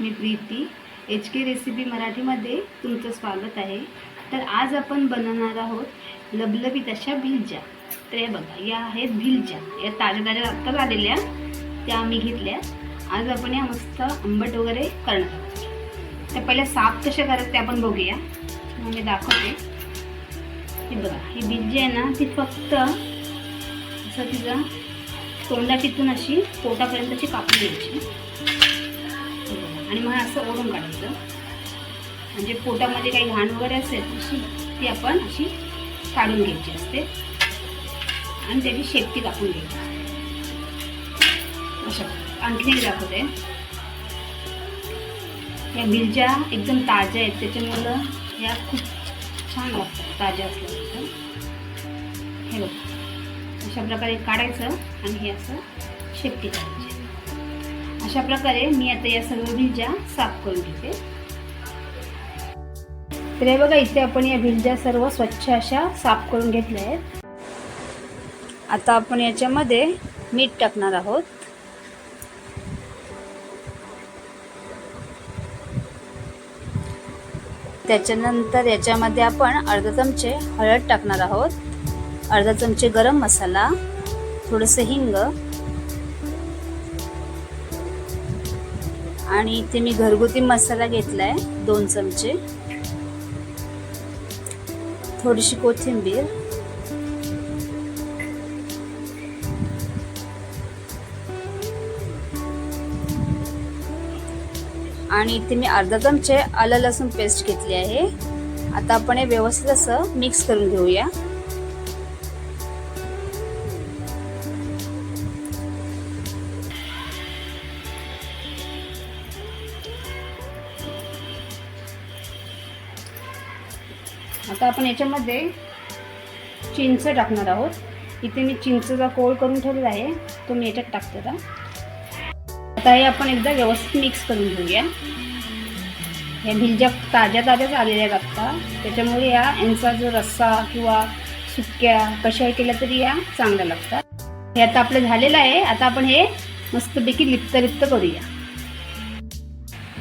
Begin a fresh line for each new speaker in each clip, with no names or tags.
मी Preeti H K recipe मराठीमध्ये तुमचं स्वागत आहे. तर आज आपण बनवणार आहोत लबलबीत अशा भिलज्या. तर हे बघा या आहेत भिलज्या. या ताज्या ताज्या आत्ताच आलेल्या त्या आम्ही घेतल्या. आज आपण या मस्त आंबट वगैरे करणार आहोत. तर पहिल्या साफ कशा करायचं ते आपण बघूया. मग मी दाखवते. ही बघा ही भिलजी आहे ना ती फक्त असं तिचं तोंडा तिथून अशी पोटापर्यंत अशी कापून घ्यायची आणि मग असं ओढून काढायचं. म्हणजे पोटामध्ये काही घाण वगैरे असेल अशी ती आपण अशी काढून घ्यायची असते. आणि त्याची शेपटी कापून घ्यायची. अशा आणखीन एक दाखवते. या बिलच्या एकदम ताज्या आहेत त्याच्यामुळं या खूप छान लागतात ताज्या असल्यानंतर हे बघ. अशा प्रकारे काढायचं आणि हे असं शेपटी काढायची. अशा प्रकारे मी आता या सर्व भिलज्या साफ करून घेते. तर हे बघा इथे आपण या भिलज्या सर्व स्वच्छ अशा साफ करून घेतल्या आहेत. आता आपण याच्यामध्ये मीठ टाकणार आहोत. त्याच्यानंतर याच्यामध्ये आपण अर्धा चमचे हळद टाकणार आहोत. अर्धा चमचे गरम मसाला थोडंसं हिंग आणि इथे मी घरगुती मसाला घेतला आहे दोन चमचे. थोडीशी कोथिंबीर. आणि इथे मी अर्धा चमचे आलं लसूण पेस्ट घेतली आहे. आता आपण हे व्यवस्थित असं मिक्स करून घेऊया. आता आपण याच्यामध्ये चिंच टाकणार आहोत. इथे मी चिंचचा कोळ करून ठेवलेला आहे. तो मी याच्यात टाकते आता. आता हे आपण एकदा व्यवस्थित मिक्स करून घेऊया. ह्या भिलज्या ताज्या ताज्याच आलेल्या आहेत आत्ता त्याच्यामुळे या यांचा जो रस्सा किंवा सुक्या कशाही केल्या तरी या चांगल्या लागतात. हे आता आपलं झालेलं आहे. आता आपण हे मस्तपैकी लिप्त लिप्त करूया.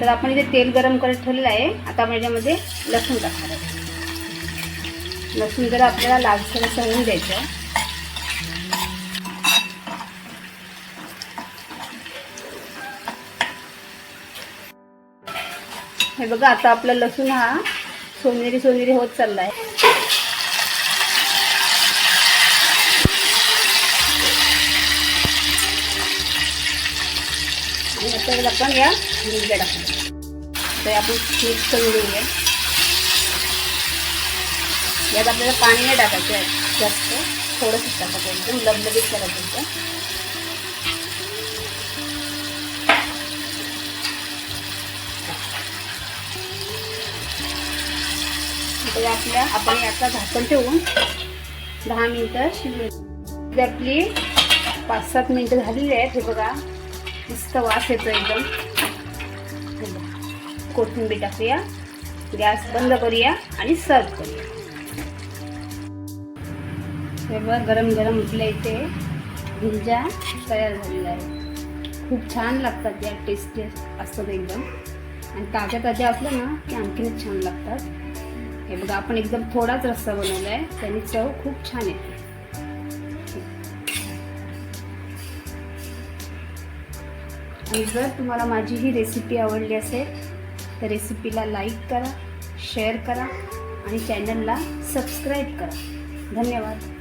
तर आपण इथे तेल गरम करत ठेवलेलं आहे. आता आपण याच्यामध्ये लसूण टाकणार आहे लसूण जर आपल्याला लालसर असं होऊन द्यायचं. हे बघा आता आपला लसूण हा सोनेरी सोनेरी होत चाललाय. आणि आपण या मिरच्या टाकूया. तर आपण मिक्स करून घेऊया. यात आपल्याला पाणी नाही टाकायचं आहे. जास्त थोडंसंच टाकायचं एकदम लबलबीत करायचं होतं तर आपल्या आपण याचा झाकण ठेवून दहा मिनटं शिजवून आपली पाच सात मिनटं झालेली आहेत. हे बघा मस्त वास येतो एकदम. कोथिंबीर टाकूया गॅस बंद करूया आणि सर्व करूया. हे बघा गरम गरम आपल्या इथे भिंजा तयार झालेल्या आहेत. खूप छान लागतात या टेस्टी असतात एकदम. आणि ताज्या ताज्या असल्या ना की आणखीनच छान लागतात. हे बघा आपण एकदम थोडाच रस्सा बनवला आहे. त्याने चव खूप छान येते. आणि जर तुम्हाला माझी ही रेसिपी आवडली असेल तर रेसिपीला लाईक करा शेअर करा आणि चॅनलला सबस्क्राईब करा. धन्यवाद.